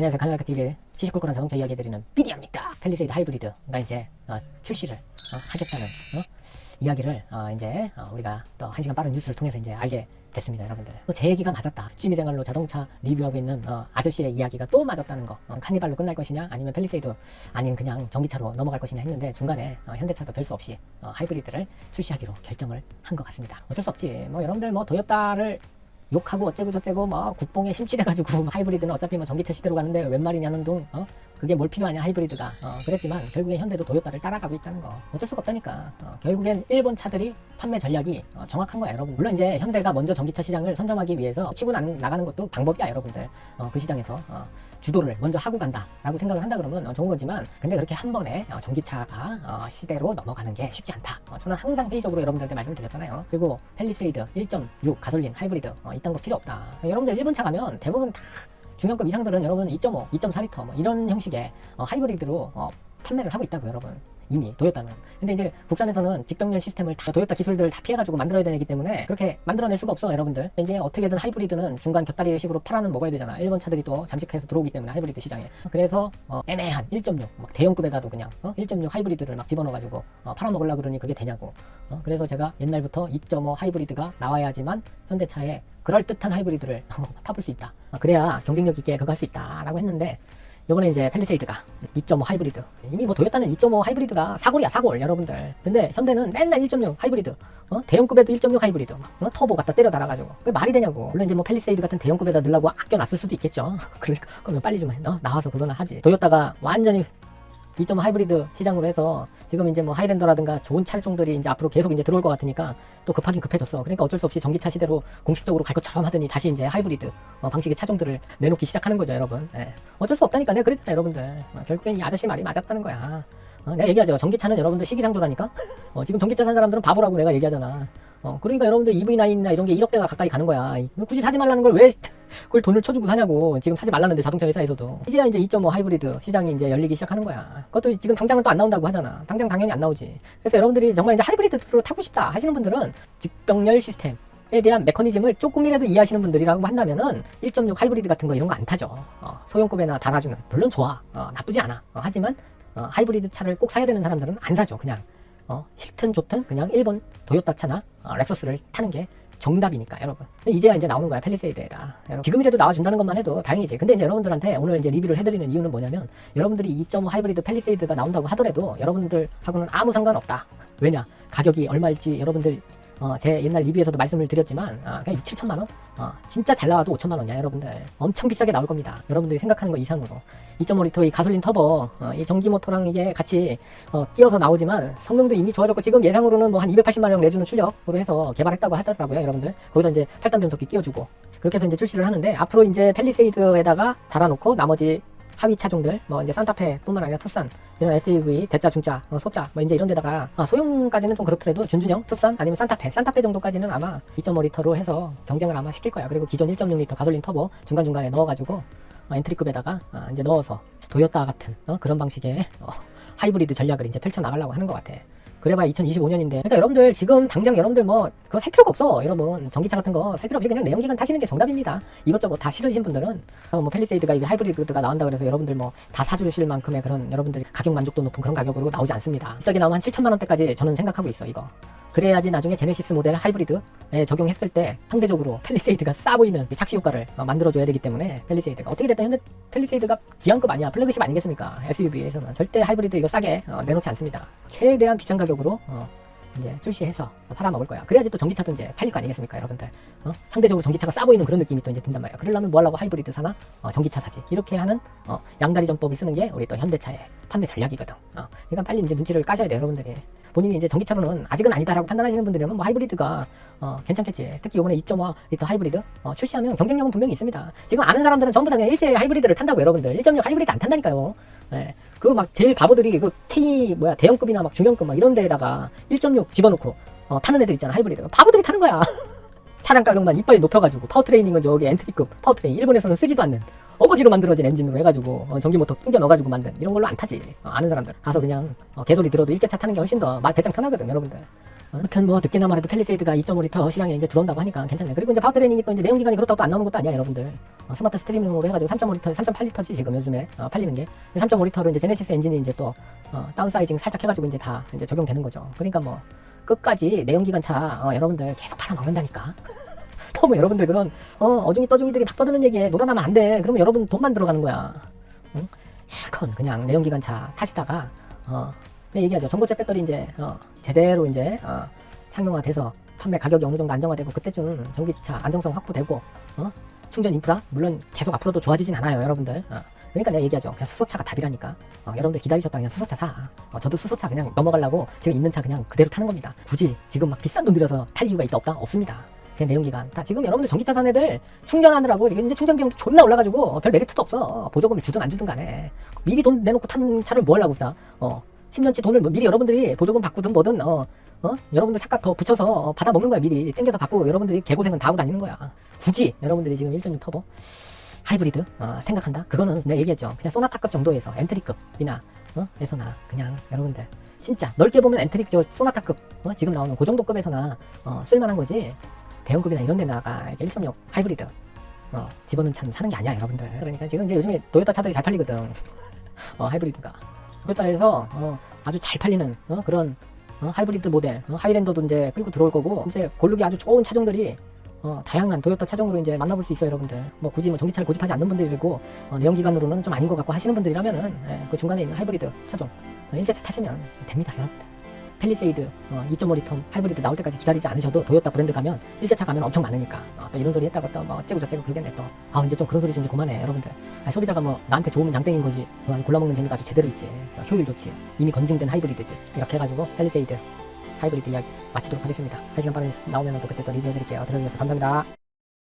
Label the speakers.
Speaker 1: 안녕하세요. 가나메카 TV의 시시콜콜한 자동차 이야기 해드리는 삐디입니다. 펠리세이드 하이브리드가 이제 어, 출시를 어, 하겠다는 어? 이야기를 어, 이제 어, 우리가 또 한 시간 빠른 뉴스를 통해서 이제 알게 됐습니다, 여러분들. 또 제 얘기가 맞았다. 취미 생활로 자동차 리뷰하고 있는 어, 아저씨의 이야기가 또 맞았다는 거. 어, 카니발로 끝날 것이냐, 아니면 펠리세이드 아닌 그냥 전기차로 넘어갈 것이냐 했는데 중간에 어, 현대차도 별수 없이 어, 하이브리드를 출시하기로 결정을 한 것 같습니다. 어쩔 수 없지. 뭐 여러분들 뭐 도요타를 욕하고 어쩌고 저쩌고 뭐 국뽕에 심취돼가지고 하이브리드는 어차피 뭐 전기차 시대로 가는데 웬 말이냐는 둥 어? 그게 뭘 필요하냐 하이브리드가. 어, 그랬지만 결국엔 현대도 도요타를 따라가고 있다는 거. 어쩔 수가 없다니까. 어, 결국엔 일본 차들이 판매 전략이 어, 정확한 거야 여러분. 물론 이제 현대가 먼저 전기차 시장을 선점하기 위해서 치고 나, 나가는 것도 방법이야 여러분들. 어, 그 시장에서 어, 주도를 먼저 하고 간다라고 생각을 한다 그러면 어, 좋은 거지만 근데 그렇게 한 번에 어, 전기차가 어, 시대로 넘어가는 게 쉽지 않다. 어, 저는 항상 회의적으로 여러분들한테 말씀드렸잖아요. 그리고 펠리세이드 1.6 가솔린 하이브리드 어, 이딴 거 필요 없다. 여러분들 일본 차 가면 대부분 다 중형급 이상들은 여러분 2.5, 2.4리터 뭐 이런 형식의 어, 하이브리드로 어, 판매를 하고 있다고 여러분 이미 도요타는. 근데 이제 국산에서는 직병렬 시스템을 다 도요타 기술들 다 피해가지고 만들어야 되기 때문에 그렇게 만들어낼 수가 없어 여러분들. 이제 어떻게든 하이브리드는 중간 곁다리 식으로 팔아는 먹어야 되잖아. 일본 차들이 또 잠식해서 들어오기 때문에 하이브리드 시장에. 그래서 어, 애매한 1.6 막 대형급에다도 그냥 어? 1.6 하이브리드를 막 집어넣어가지고 어, 팔아먹으려 그러니 그게 되냐고. 어, 그래서 제가 옛날부터 2.5 하이브리드가 나와야지만 현대차에 그럴듯한 하이브리드를 타볼 수 있다. 어, 그래야 경쟁력 있게 그거 할 수 있다 라고 했는데 요번에 이제 펠리세이드가 2.5 하이브리드 이미 뭐 도요타는 2.5 하이브리드가 사골이야 사골 여러분들 근데 현대는 맨날 1.6 하이브리드 어? 대형급에도 1.6 하이브리드 어? 터보 갖다 때려 달아가지고 그게 말이 되냐고 물론 이제 뭐 펠리세이드 같은 대형급에다 넣으려고 아껴놨을 수도 있겠죠 그러니까 그러면 빨리 좀 해. 어? 나와서 그거는 하지 도요타가 완전히 2.5 하이브리드 시장으로 해서 지금 이제 뭐 하이랜더라든가 좋은 차종들이 이제 앞으로 계속 이제 들어올 것 같으니까 또 급하긴 급해졌어. 그러니까 어쩔 수 없이 전기차 시대로 공식적으로 갈 것처럼 하더니 다시 이제 하이브리드 어, 방식의 차종들을 내놓기 시작하는 거죠, 여러분. 예. 어쩔 수 없다니까 내가 그랬잖아, 여러분들. 어, 결국엔 이 아저씨 말이 맞았다는 거야. 어, 내가 얘기하죠. 전기차는 여러분들 시기상조라니까. 어, 지금 전기차 산 사람들은 바보라고 내가 얘기하잖아. 어, 그러니까 여러분들 EV9이나 이런 게 1억대가 가까이 가는 거야. 굳이 사지 말라는 걸 왜 그걸 돈을 쳐주고 사냐고. 지금 사지 말라는데 자동차 회사에서도. 이제야 이제 2.5 하이브리드 시장이 이제 열리기 시작하는 거야. 그것도 지금 당장은 또 안 나온다고 하잖아. 당장 당연히 안 나오지. 그래서 여러분들이 정말 이제 하이브리드 로 타고 싶다 하시는 분들은 직병렬 시스템. 에 대한 메커니즘을 조금이라도 이해하시는 분들이라고 한다면은 1.6 하이브리드 같은 거 이런 거 안 타죠. 어, 소형급에나 달아주는 물론 좋아, 어, 나쁘지 않아. 어, 하지만 어, 하이브리드 차를 꼭 사야 되는 사람들은 안 사죠. 그냥 어, 싫든 좋든 그냥 일본 도요타 차나 어, 렉서스를 타는 게 정답이니까 여러분. 이제야 이제 나오는 거야 펠리세이드에다. 여러분, 지금이라도 나와준다는 것만 해도 다행이지. 근데 이제 여러분들한테 오늘 이제 리뷰를 해드리는 이유는 뭐냐면 여러분들이 2.5 하이브리드 펠리세이드가 나온다고 하더라도 여러분들하고는 아무 상관없다. 왜냐? 가격이 얼마일지 여러분들 어, 제 옛날 리뷰에서도 말씀을 드렸지만 아, 그냥 6, 7천만 원? 어, 진짜 잘 나와도 5천만 원이야 여러분들. 엄청 비싸게 나올 겁니다. 여러분들이 생각하는 거 이상으로. 2.5리터 이 가솔린 터보 어, 이 전기 모터랑 이게 같이 어, 끼어서 나오지만 성능도 이미 좋아졌고 지금 예상으로는 뭐 한 280만 원 내주는 출력으로 해서 개발했다고 하더라고요 여러분들. 거기다 이제 8단 변속기 끼워주고. 그렇게 해서 이제 출시를 하는데 앞으로 이제 펠리세이드에다가 달아놓고 나머지 하위 차종들 뭐 이제 산타페뿐만 아니라 투싼 이런 SUV 대짜 중짜 어, 소짜 뭐 이제 이런 데다가 아, 소형까지는 좀 그렇더라도 준준형 투싼 아니면 산타페 산타페 정도까지는 아마 2.5리터로 해서 경쟁을 아마 시킬 거야 그리고 기존 1.6리터 가솔린 터보 중간중간에 넣어가지고 어, 엔트리급에다가 아, 이제 넣어서 도요타 같은 어, 그런 방식의 어, 하이브리드 전략을 이제 펼쳐 나가려고 하는 것 같아. 그래봐야 2025년인데. 그러니까 여러분들 지금 당장 여러분들 뭐 그거 살 필요가 없어. 여러분 전기차 같은 거 살 필요 없이 그냥 내연기관 타시는 게 정답입니다. 이것저것 다 싫으신 분들은 어, 뭐 펠리세이드가 이게 하이브리드가 나온다 그래서 여러분들 뭐 다 사주실 만큼의 그런 여러분들 가격 만족도 높은 그런 가격으로 나오지 않습니다. 비싸게 나오면 한 7천만 원대까지 저는 생각하고 있어 이거. 그래야지 나중에 제네시스 모델 하이브리드에 적용했을 때 상대적으로 펠리세이드가 싸 보이는 이 착시 효과를 어, 만들어줘야 되기 때문에 펠리세이드가 어떻게 됐든 현대 펠리세이드가 기한급 아니야. 플래그십 아니겠습니까? SUV에서는 절대 하이브리드 이거 싸게 어, 내놓지 않습니다. 최대한 비싼 가격으로 어, 이제 출시해서 팔아먹을 거야. 그래야지 또 전기차도 이제 팔릴 거 아니겠습니까 여러분들? 어? 상대적으로 전기차가 싸 보이는 그런 느낌이 또 이제 든단 말이야. 그러려면 뭐 하려고 하이브리드 사나? 어, 전기차 사지. 이렇게 하는 어, 양다리 전법을 쓰는 게 우리 또 현대차의 판매 전략이거든. 어, 그러니까 빨리 이제 눈치를 까셔야 돼요 여러분들이 본인이 이제 전기차로는 아직은 아니다라고 판단하시는 분들이면 뭐 하이브리드가 어, 괜찮겠지. 특히 이번에 2.5 리터 하이브리드 어, 출시하면 경쟁력은 분명히 있습니다. 지금 아는 사람들은 전부 다 그냥 일제 하이브리드를 탄다고 여러분들. 1.6 하이브리드 안 탄다니까요. 네. 그 막 제일 바보들이 그 K 뭐야 대형급이나 막 중형급 막 이런 데에다가 1.6 집어넣고 어, 타는 애들 있잖아 하이브리드. 바보들이 타는 거야. 차량 가격만 이빨 높여가지고 파워트레이닝은 저기 엔트리급 파워트레인 일본에서는 쓰지도 않는 어거지로 만들어진 엔진으로 해가지고 어, 전기 모터 튕겨 넣어가지고 만든 이런 걸로 안 타지. 어, 아는 사람들. 가서 그냥 어, 개소리 들어도 일제차 타는 게 훨씬 더 말 배짱 편하거든 여러분들. 어, 아무튼 뭐 늦게나마 해도 펠리세이드가 2.5리터 시장에 이제 들어온다고 하니까 괜찮네 그리고 이제 파워트레이닝이 또 이제 내연기관이 그렇다고 또 안 나오는 것도 아니야 여러분들. 어, 스마트 스트리밍으로 해가지고 3.5리터 3.8리터지 지금 요즘에. 어, 팔리는 게. 3.5리터로 이제 제네시스 엔진이 이제 또 어, 다운사이징 살짝 해가지고 이제 다 이제 적용되는 거죠. 그러니까 뭐 끝까지 내연기관 차 어, 여러분들 계속 팔아 먹는다니까 너무 여러분들 그런 어, 어중이 떠중이들이 막 떠드는 얘기에 놀아나면 안 돼. 그러면 여러분 돈만 들어가는 거야. 응? 실컷 그냥 내연기관 차 타시다가 어, 네, 얘기하죠. 전고체 배터리 이제 어, 제대로 이제 어, 상용화돼서 판매 가격이 어느 정도 안정화되고 그때쯤 전기차 안정성 확보되고 어? 충전 인프라 물론 계속 앞으로도 좋아지진 않아요, 여러분들. 어. 그러니까 내가 얘기하죠. 그냥 수소차가 답이라니까. 어, 여러분들 기다리셨다 그냥 수소차 사. 어, 저도 수소차 그냥 넘어가려고 지금 있는 차 그냥 그대로 타는 겁니다. 굳이 지금 막 비싼 돈 들여서 탈 이유가 있다 없다 없습니다. 그냥 내연기관 다 지금 여러분들 전기차 산 애들 충전하느라고 지금 이제 충전 비용도 존나 올라가지고 어, 별 메리트도 없어 보조금을 주든 안 주든 간에 미리 돈 내놓고 탄 차를 뭐 하려고 그다 어 10년치 돈을 뭐 미리 여러분들이 보조금 받고든 뭐든 어, 어? 여러분들 차값 더 붙여서 어, 받아 먹는 거야 미리 땡겨서 받고 여러분들이 개고생은 다 하고 다니는 거야 굳이 여러분들이 지금 1.6 터보 하이브리드 어, 생각한다 그거는 내가 얘기했죠 그냥 소나타급 정도에서 엔트리급이나 어? 에서나 그냥 여러분들 진짜 넓게 보면 엔트릭 저 소나타급 어? 지금 나오는 그 정도급에서나 어, 쓸만한 거지 대형급이나 이런 데다가 1.6 하이브리드. 어, 집어넣은 차는 사는 게 아니야 여러분들. 그러니까 지금 이제 요즘에 도요타 차들이 잘 팔리거든. 어, 하이브리드가. 도요타에서 어, 아주 잘 팔리는 어, 그런 어, 하이브리드 모델 어, 하이랜더도 이제 끌고 들어올 거고 이제 고르기 아주 좋은 차종들이 어, 다양한 도요타 차종으로 이제 만나볼 수 있어요 여러분들. 뭐 굳이 뭐 전기차를 고집하지 않는 분들이고 어, 내연기관으로는 좀 아닌 것 같고 하시는 분들이라면은 예, 그 중간에 있는 하이브리드 차종 어, 일제차 타시면 됩니다 여러분들 펠리세이드 어, 2.5리터 하이브리드 나올 때까지 기다리지 않으셔도 도요타 브랜드 가면 일제차 가면 엄청 많으니까. 어, 또 이런 소리 했다가 또뭐 어째고 저째고 그러겠네 또 아 이제 좀 그런 소리 좀 이제 그만해 여러분들. 아, 소비자가 뭐 나한테 좋으면 장땡인 거지. 어, 골라먹는 재미가 아주 제대로 있지. 어, 효율 좋지. 이미 검증된 하이브리드지. 이렇게 해가지고 펠리세이드 하이브리드 이야기 마치도록 하겠습니다. 한 시간 반에 나오면 또 그때 또 리뷰해드릴게요. 들어주셔서 감사합니다